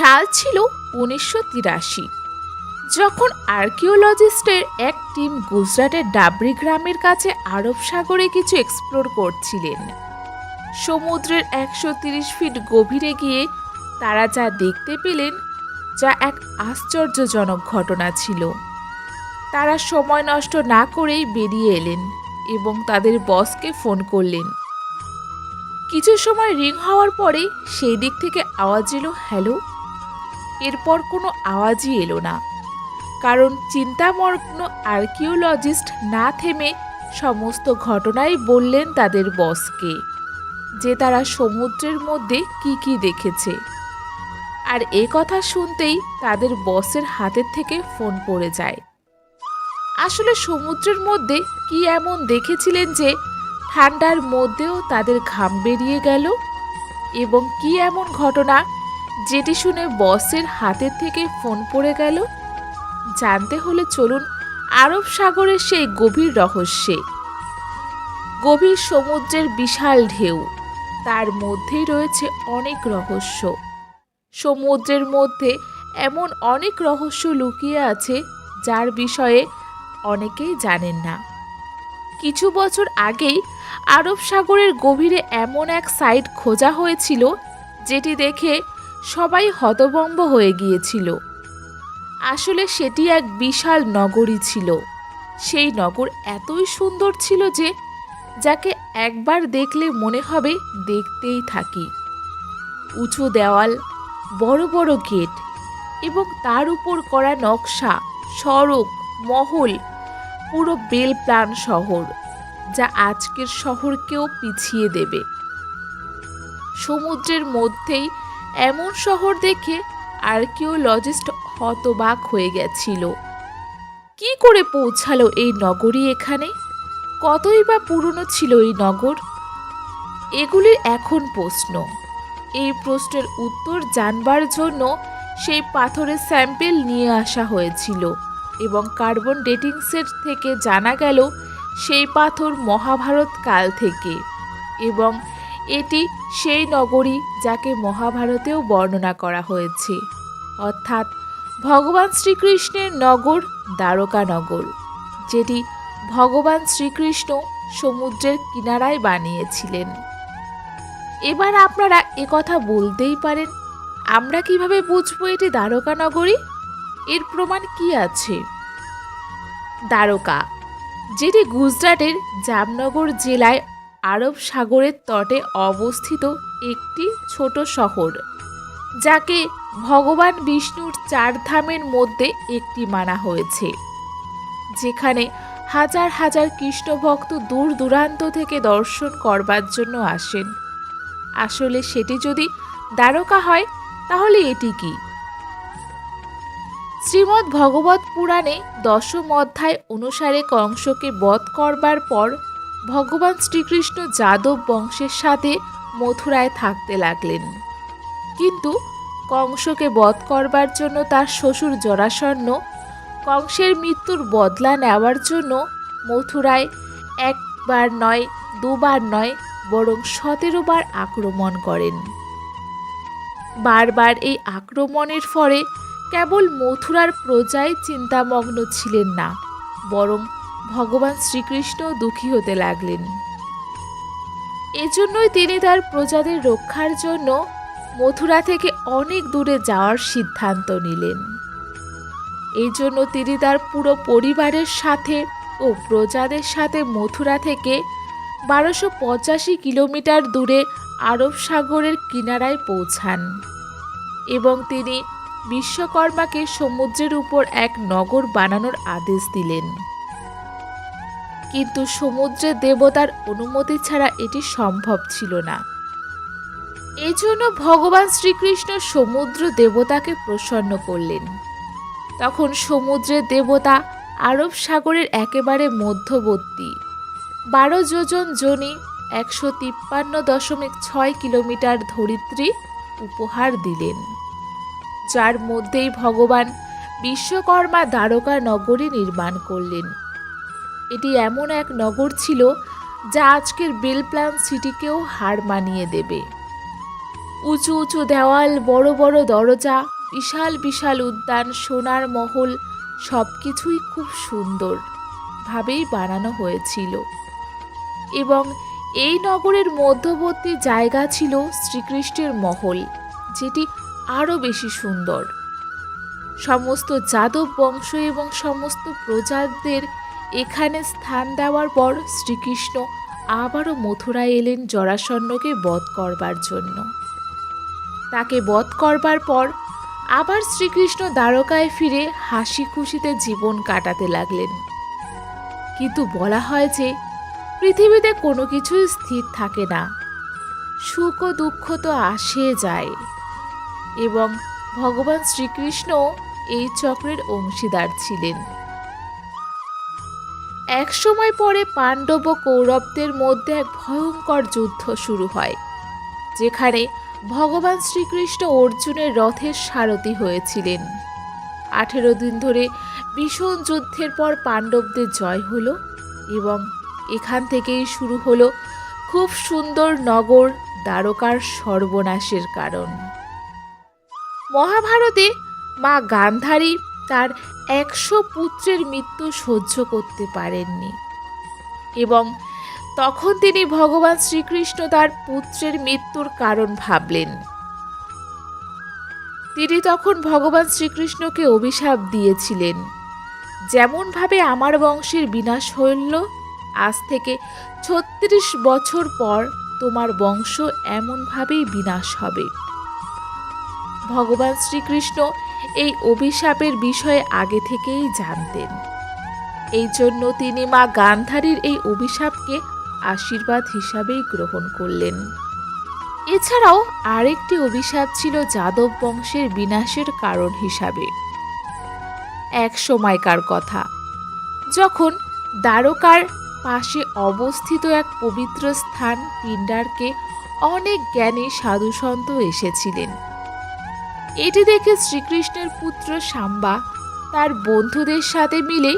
সাল ছিল উনিশশো তিরাশি। যখন আর্কিওলজিস্টের এক টিম গুজরাটের ডাবরি গ্রামের কাছে আরব সাগরে কিছু এক্সপ্লোর করছিলেন। সমুদ্রের একশো তিরিশ ফিট গভীরে গিয়ে তারা যা দেখতে পেলেন যা এক আশ্চর্যজনক ঘটনা ছিল। তারা সময় নষ্ট না করেই বেরিয়ে এলেন এবং তাদের বসকে ফোন করলেন। কিছু সময় রিং হওয়ার পরে সেই দিক থেকে আওয়াজ এলো, হ্যালো? এরপর কোনো আওয়াজই এলো না। কারণ চিন্তামগ্ন আর্কিওলজিস্ট না থেমে সমস্ত ঘটনাই বললেন তাদের বসকে, যে তারা সমুদ্রের মধ্যে কি কি দেখেছে। আর এ কথা শুনতেই তাদের বসের হাতের থেকে ফোন পড়ে যায়। আসলে সমুদ্রের মধ্যে কি এমন দেখেছিলেন যে ঠান্ডার মধ্যেও তাদের ঘাম বেরিয়ে গেল? এবং কি এমন ঘটনা যেটি শুনে বসের হাতের থেকে ফোন পড়ে গেল। জানতে হলে চলুন আরব সাগরের সেই গভীর রহস্যে। গভীর সমুদ্রের বিশাল ঢেউ, তার মধ্যেই রয়েছে অনেক রহস্য। সমুদ্রের মধ্যে এমন অনেক রহস্য লুকিয়ে আছে, যার বিষয়ে অনেকেই জানেন না। কিছু বছর আগেই আরব সাগরের গভীরে এমন এক সাইট খোঁজা হয়েছিল, যেটি দেখে সবাই হতভম্ব হয়ে গিয়েছিল। আসলে সেটি এক বিশাল নগরী ছিল। সেই নগর এতই সুন্দর ছিল যে, যাকে একবার দেখলে মনে হবে দেখতেই থাকি। উঁচু দেওয়াল, বড় বড় গেট এবং তার উপর করা নকশা, সড়ক, মহল, পুরো বেল প্লান শহর, যা আজকের শহরকেও পিছিয়ে দেবে। সমুদ্রের মধ্যেই এমন শহর দেখে আর্কিওলজিস্ট হতবাক হয়ে গেছিল। কি করে পৌঁছালো এই নগরী এখানে? কতই বা পুরনো ছিল এই নগর? এগুলির এখন প্রশ্ন। এই প্রশ্নের উত্তর জানবার জন্য সেই পাথরের স্যাম্পেল নিয়ে আসা হয়েছিল এবং কার্বন ডেটিং সেট থেকে জানা গেল সেই পাথর মহাভারত কাল থেকে এবং এটি সেই নগরী যাকে মহাভারতেও বর্ণনা করা হয়েছে। অর্থাৎ ভগবান শ্রীকৃষ্ণের নগর দ্বারকা নগর যেটি ভগবান শ্রীকৃষ্ণ সমুদ্রের কিনারায় বানিয়েছিলেন। এবার আপনারা কথা বলতেই পারেন, আমরা কীভাবে বুঝব এটি দ্বারকা নগরী এর প্রমাণ কি আছে? দ্বারকা, যেটি গুজরাটের জামনগর জেলায় আরব সাগরের তটে অবস্থিত একটি ছোট শহর, যাকে ভগবান বিষ্ণুর চার ধামের মধ্যে একটি মানা হয়েছে, যেখানে হাজার হাজার কৃষ্ণ ভক্ত দূর দূরান্ত থেকে দর্শন করবার জন্য আসেন। আসলে সেটি যদি দ্বারকা হয়, তাহলে এটি কি? শ্রীমদ্ ভগবত পুরাণে দশম অধ্যায় অনুসারে কংসকে বধ করবার পর ভগবান শ্রীকৃষ্ণ যাদব বংশের সাথে মথুরায় থাকতে লাগলেন। কিন্তু কংসকে বধ করবার জন্য তার শ্বশুর জরাসন্ন কংসের মৃত্যুর বদলা নেওয়ার জন্য মথুরায় একবার নয়, দুবার নয়, বরং সতেরো বার আক্রমণ করেন। বারবার এই আক্রমণের ফলে কেবল মথুরার প্রজাই চিন্তামগ্ন ছিলেন না, বরং ভগবান শ্রীকৃষ্ণ দুঃখী হতে লাগলেন। এজন্যই তিনি তার প্রজাদের রক্ষার জন্য মথুরা থেকে অনেক দূরে যাওয়ার সিদ্ধান্ত নিলেন। এই জন্য তিনি তার পুরো পরিবারের সাথে ও প্রজাদের সাথে মথুরা থেকে বারোশো পঁচাশি কিলোমিটার দূরে আরব সাগরের কিনারায় পৌঁছান এবং তিনি বিশ্বকর্মাকে সমুদ্রের উপর এক নগর বানানোর আদেশ দিলেন। কিন্তু সমুদ্রের দেবতার অনুমতি ছাড়া এটি সম্ভব ছিল না। এই জন্য ভগবান শ্রীকৃষ্ণ সমুদ্র দেবতাকে প্রসন্ন করলেন। তখন সমুদ্রের দেবতা আরব সাগরের একেবারে মধ্যবর্তী। বারো যোজন জনি একশো তিপ্পান্ন দশমিক ছয় কিলোমিটার ধরিত্রী উপহার দিলেন। যার মধ্যেই ভগবান বিশ্বকর্মা দ্বারকা নগরী নির্মাণ করলেন। এটি এমন এক নগর ছিল যা আজকের বেলপ্লান সিটিকেও হার মানিয়ে দেবে। উঁচু উঁচু দেওয়াল, বড় বড় দরজা, বিশাল বিশাল উদ্যান, সোনার মহল সব কিছুই খুব সুন্দর ভাবেই বানানো হয়েছিল। এবং এই নগরের মধ্যবর্তী জায়গা ছিল শ্রীকৃষ্ণের মহল, যেটি আরও বেশি সুন্দর। সমস্ত যাদব বংশ এবং সমস্ত প্রজাদের এখানে স্থান দেওয়ার পর শ্রীকৃষ্ণ আবারও মথুরায় এলেন জরাসন্ধকে বধ করবার জন্য। তাকে বধ করবার পর আবার শ্রীকৃষ্ণ দ্বারকায় ফিরে হাসি খুশিতে জীবন কাটাতে লাগলেন। কিন্তু বলা হয় যে পৃথিবীতে কোনো কিছুই স্থির থাকে না। সুখ ও দুঃখ তো আসে যায়। এবং ভগবান শ্রীকৃষ্ণ এই চক্রের অংশীদার ছিলেন। এক সময় পরে পাণ্ডব ও কৌরবদের মধ্যে এক ভয়ঙ্কর যুদ্ধ শুরু হয়, যেখানে ভগবান শ্রীকৃষ্ণ অর্জুনের রথের সারথি হয়েছিলেন। আঠেরো দিন ধরে ভীষণ যুদ্ধের পর পাণ্ডবদের জয় হলো এবং এখান থেকেই শুরু হলো খুব সুন্দর নগর দ্বারকার সর্বনাশের কারণ। মহাভারতে মা গান্ধারী তার একশো পুত্রের মৃত্যু সহ্য করতে পারেননি। এবং তখন তিনি ভগবান শ্রীকৃষ্ণ তার পুত্রের মৃত্যুর কারণ ভাবলেন। তিনি তখন ভগবান শ্রীকৃষ্ণকে অভিশাপ দিয়েছিলেন। যেমনভাবে আমার বংশের বিনাশ হইল, আজ থেকে ছত্রিশ বছর পর তোমার বংশ এমনভাবেই বিনাশ হবে। ভগবান শ্রীকৃষ্ণ এই অভিশাপের বিষয়ে আগে থেকেই জানতেন। এই জন্য তিনি মা গান্ধারীর এই অভিশাপকে আশীর্বাদ হিসাবেই গ্রহণ করলেন। এছাড়াও আরেকটি অভিশাপ ছিল যাদব বংশের বিনাশের কারণ হিসাবে। এক সময়কার কথা, যখন দ্বারকার পাশে অবস্থিত এক পবিত্র স্থান পিণ্ডারকে অনেক জ্ঞানী সাধুসন্ত এসেছিলেন। এটি দেখে শ্রীকৃষ্ণের পুত্র সাম্বা তার বন্ধুদের সাথে মিলে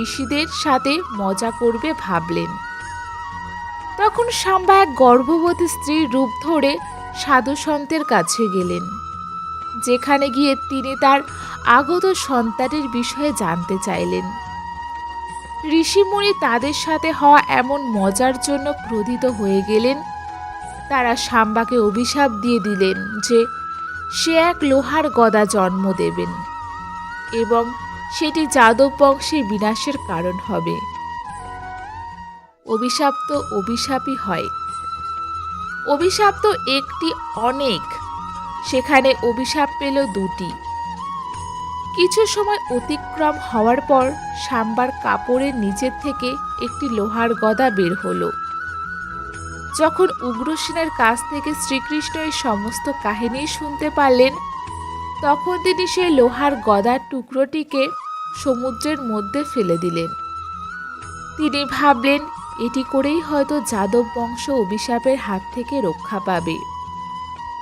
ঋষিদের সাথে মজা করবে ভাবলেন। তখন সাম্বা এক গর্ভবতী স্ত্রীর রূপ ধরে সাধুসন্তের কাছে গেলেন, যেখানে গিয়ে তিনি তার আগত সন্তানের বিষয়ে জানতে চাইলেন। ঋষিমুনি তাদের সাথে হওয়া এমন মজার জন্য ক্রোধিত হয়ে গেলেন। তারা সাম্বাকে অভিশাপ দিয়ে দিলেন যে সে এক লোহার গদা জন্ম দেবেন এবং সেটি যাদব বংশের বিনাশের কারণ হবে। অভিশাপ তো অভিশাপই হয়। অভিশাপ একটি অনেক। সেখানে অভিশাপ পেল দুটি। কিছু সময় অতিক্রম হওয়ার পর সাম্বার কাপড়ের নিচের থেকে একটি লোহার গদা বের হলো। যখন উগ্রসেনের কাছ থেকে শ্রীকৃষ্ণ এই সমস্ত কাহিনী শুনতে পারলেন, তখন তিনি সেই লোহার গদার টুকরোটিকে সমুদ্রের মধ্যে ফেলে দিলেন। তিনি ভাবলেন, এটি করেই হয়তো যাদব বংশ অভিশাপের হাত থেকে রক্ষা পাবে।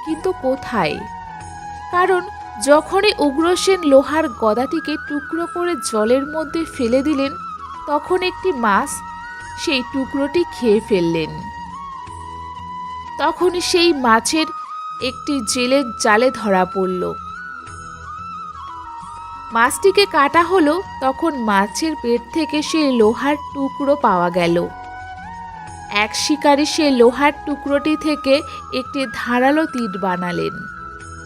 কিন্তু কোথায়? কারণ যখনই উগ্রসেন লোহার গদাটিকে টুকরো করে জলের মধ্যে ফেলে দিলেন, তখন একটি মাছ সেই টুকরোটি খেয়ে ফেললেন। তখন সেই মাছের একটি জেলের জালে ধরা পড়ল। মাছটিকে কাটা হলো তখন মাছের পেট থেকে সেই লোহার টুকরো পাওয়া গেল। এক শিকারী সে লোহার টুকরোটি থেকে একটি ধারালো তীর বানালেন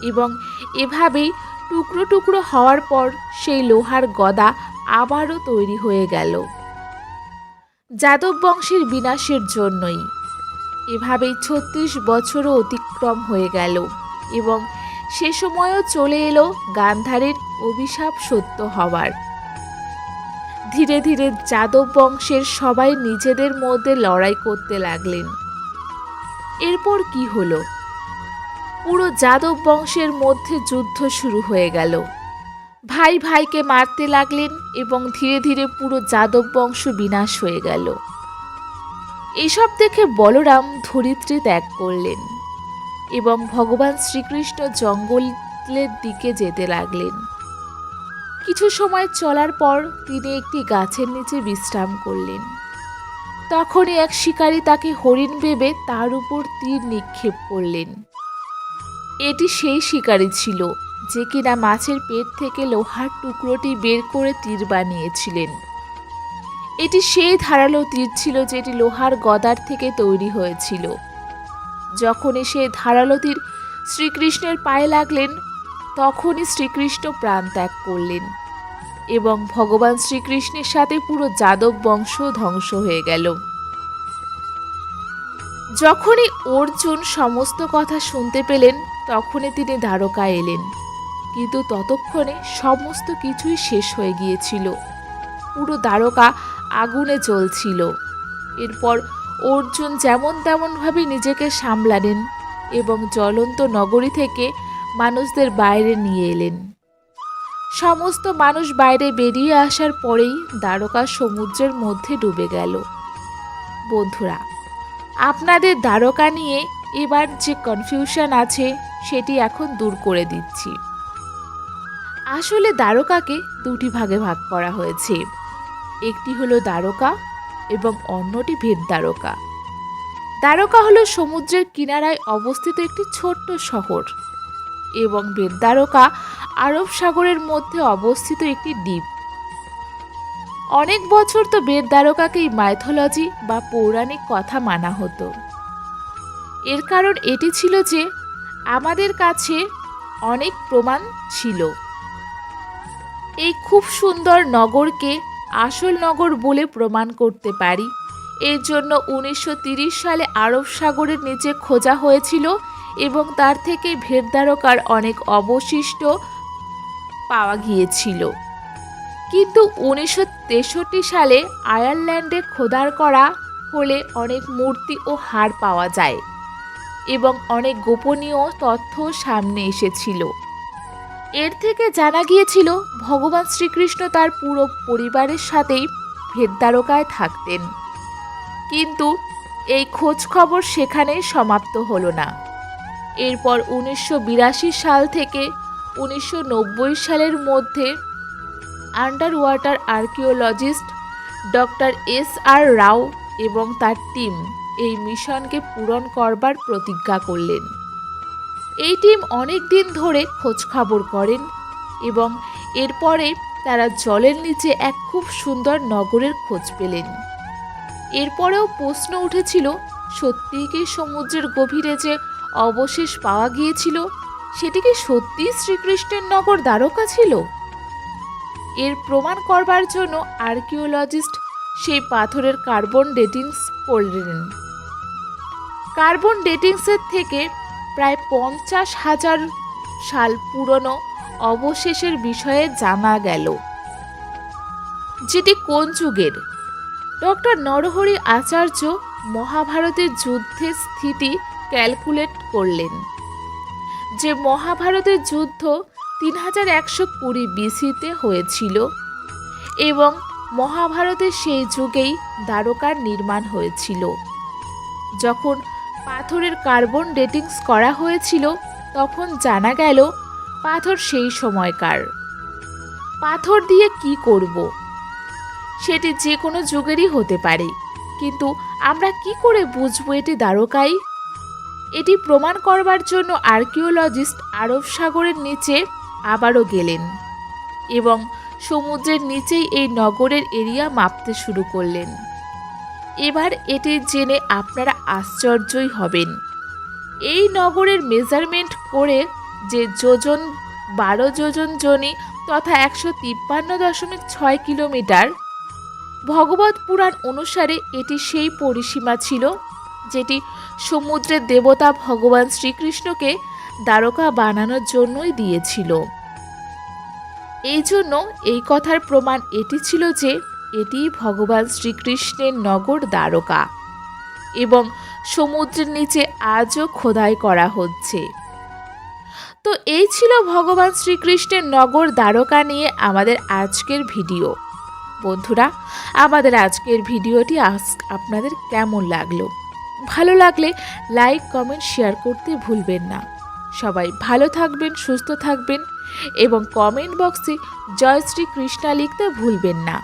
এবং এভাবেই টুকরো টুকরো হওয়ার পর সেই লোহার গদা আবারও তৈরি হয়ে গেল। যাদব বংশের বিনাশের জন্যই। এভাবেই ছত্রিশ বছরও অতিক্রম হয়ে গেল এবং সে সময়ও চলে এলো গান্ধারের অভিশাপ সত্য হওয়ার। ধীরে ধীরে যাদব বংশের সবাই নিজেদের মধ্যে লড়াই করতে লাগলেন। এরপর কি হলো? পুরো যাদব বংশের মধ্যে যুদ্ধ শুরু হয়ে গেল। ভাই ভাইকে মারতে লাগলেন এবং ধীরে ধীরে পুরো যাদব বংশ বিনাশ হয়ে গেল। এসব দেখে বলরাম ধরিত্রী ত্যাগ করলেন এবং ভগবান শ্রীকৃষ্ণ জঙ্গলের দিকে যেতে লাগলেন। কিছু সময় চলার পর তিনি একটি গাছের নিচে বিশ্রাম করলেন। তখনই এক শিকারী তাকে হরিণ ভেবে তার উপর তীর নিক্ষেপ করলেন। এটি সেই শিকারী ছিল যে কিনা মাছের পেট থেকে লোহার টুকরোটি বের করে তীর বানিয়েছিলেন। এটি সেই ধারালো তীর ছিল যেটি লোহার গদার থেকে তৈরি হয়েছিল। যখনই সে ধারালো তীর শ্রীকৃষ্ণের পায়ে লাগলেন, তখনই শ্রীকৃষ্ণ প্রাণ ত্যাগ করলেন এবং ভগবান শ্রীকৃষ্ণের সাথে পুরো যাদব বংশ ধ্বংস হয়ে গেল। যখনই অর্জুন সমস্ত কথা শুনতে পেলেন, তখনই তিনি দ্বারকা এলেন। কিন্তু ততক্ষণে সমস্ত কিছুই শেষ হয়ে গিয়েছিল। পুরো দ্বারকা আগুনে জ্বলছিল। এরপর অর্জুন যেমন তেমনভাবে নিজেকে সামলালেন এবং জ্বলন্ত নগরী থেকে মানুষদের বাইরে নিয়ে এলেন। সমস্ত মানুষ বাইরে বেরিয়ে আসার পরেই দ্বারকা সমুদ্রের মধ্যে ডুবে গেল। বন্ধুরা, আপনাদের দ্বারকা নিয়ে এবার যে কনফিউশন আছে সেটি এখন দূর করে দিচ্ছি। আসলে দ্বারকাকে দুটি ভাগে ভাগ করা হয়েছে। একটি হলো দ্বারকা এবং অন্যটি ভেদ দ্বারকা। দ্বারকা হলো সমুদ্রের কিনারায় অবস্থিত একটি ছোট্ট শহর এবং বেদ দ্বারকা আরব সাগরের মধ্যে অবস্থিত একটি দ্বীপ। অনেক বছর তো বেদ দ্বারকাকেই মাইথোলজি বা পৌরাণিক কথা মানা হতো। এর কারণ এটি ছিল যে আমাদের কাছে অনেক প্রমাণ ছিল। এই খুব সুন্দর নগরকে আসল নগর বলে প্রমাণ করতে পারি। এর জন্য উনিশশো সালে আরব সাগরের নিচে খোঁজা হয়েছিল এবং তার থেকে ভেদদ্বারকার অনেক অবশিষ্ট পাওয়া গিয়েছিল। কিন্তু উনিশশো তেষট্টি সালে আয়ারল্যান্ডে খোদার করা হলে অনেক মূর্তি ও হাড় পাওয়া যায় এবং অনেক গোপনীয় তথ্য সামনে এসেছিল। এর থেকে জানা গিয়েছিল, ভগবান শ্রীকৃষ্ণ তার পুরো পরিবারের সাথেই ভেদদ্বারকায় থাকতেন। কিন্তু এই খোঁজ খবর সেখানেই সমাপ্ত হলো না। এরপর উনিশশো বিরাশি সাল থেকে উনিশশো নব্বই সালের মধ্যে under water archaeologist doctor S R Rao এবং তার টিম এই মিশনকে পূরণ করবার প্রতিজ্ঞা করলেন। এই টিম অনেক দিন ধরে খোঁজ খবর করেন এবং এরপরে তারা জলের নিচে এক খুব সুন্দর নগরের খোঁজ পেলেন। এরপরেও প্রশ্ন উঠেছিল, সত্যিই কি সমুদ্রের গভীরে যে অবশেষ পাওয়া গিয়েছিল, সেটি কি সত্যিই শ্রীকৃষ্ণের নগর দ্বারকা ছিল? এর প্রমাণ করবার জন্য আর্কিওলজিস্ট সেই পাথরের কার্বন ডেটিংস করলেন কার্বন ডেটিংসের থেকে প্রায় পঞ্চাশ হাজার সাল পুরনো অবশেষের বিষয়ে জানা গেল। যেটি কোন যুগের? ডক্টর নরহরি আচার্য মহাভারতের যুদ্ধের স্থিতি ক্যালকুলেট করলেন। যে মহাভারতের যুদ্ধ তিন হাজার একশো কুড়ি বিসিতে হয়েছিল এবং মহাভারতের সেই যুগেই দ্বারকার নির্মাণ হয়েছিল। যখন পাথরের কার্বন ডেটিংস করা হয়েছিল, তখন জানা গেল পাথর সেই সময়কার। পাথর দিয়ে কি করব? সেটি যে কোনো যুগেরই হতে পারে, কিন্তু আমরা কি করে বুঝব এটি দ্বারকাই? এটি প্রমাণ করবার জন্য আর্কিওলজিস্ট আরব সাগরের নিচে আবারও গেলেন এবং সমুদ্রের নিচেই এই নগরের এরিয়া মাপতে শুরু করলেন। এবার এটি জেনে আপনারা আশ্চর্যই হবেন। এই নগরের মেজারমেন্ট করে যে যোজন, বারো যোজন জনি তথা একশো তিপ্পান্ন দশমিক ছয় কিলোমিটার, ভগবত পুরাণ অনুসারে এটি সেই পরিসীমা ছিল যেটি সমুদ্রের দেবতা ভগবান শ্রীকৃষ্ণকে দ্বারকা বানানোর জন্যই দিয়েছিল। এই জন্য এই কথার প্রমাণ এটি ছিল যে এটি ভগবান শ্রীকৃষ্ণের নগর দ্বারকা এবং সমুদ্রের নিচে আজও খোদাই করা হচ্ছে। তো এই ছিল ভগবান শ্রীকৃষ্ণের নগর দ্বারকা নিয়ে আমাদের আজকের ভিডিও। বন্ধুরা, আমাদের আজকের ভিডিওটি আপনাদের কেমন লাগল? ভালো লাগলে লাইক, কমেন্ট, শেয়ার করতে ভুলবেন না। সবাই ভালো থাকবেন, সুস্থ থাকবেন এবং কমেন্ট বক্সে জয় শ্রী কৃষ্ণা লিখতে ভুলবেন না।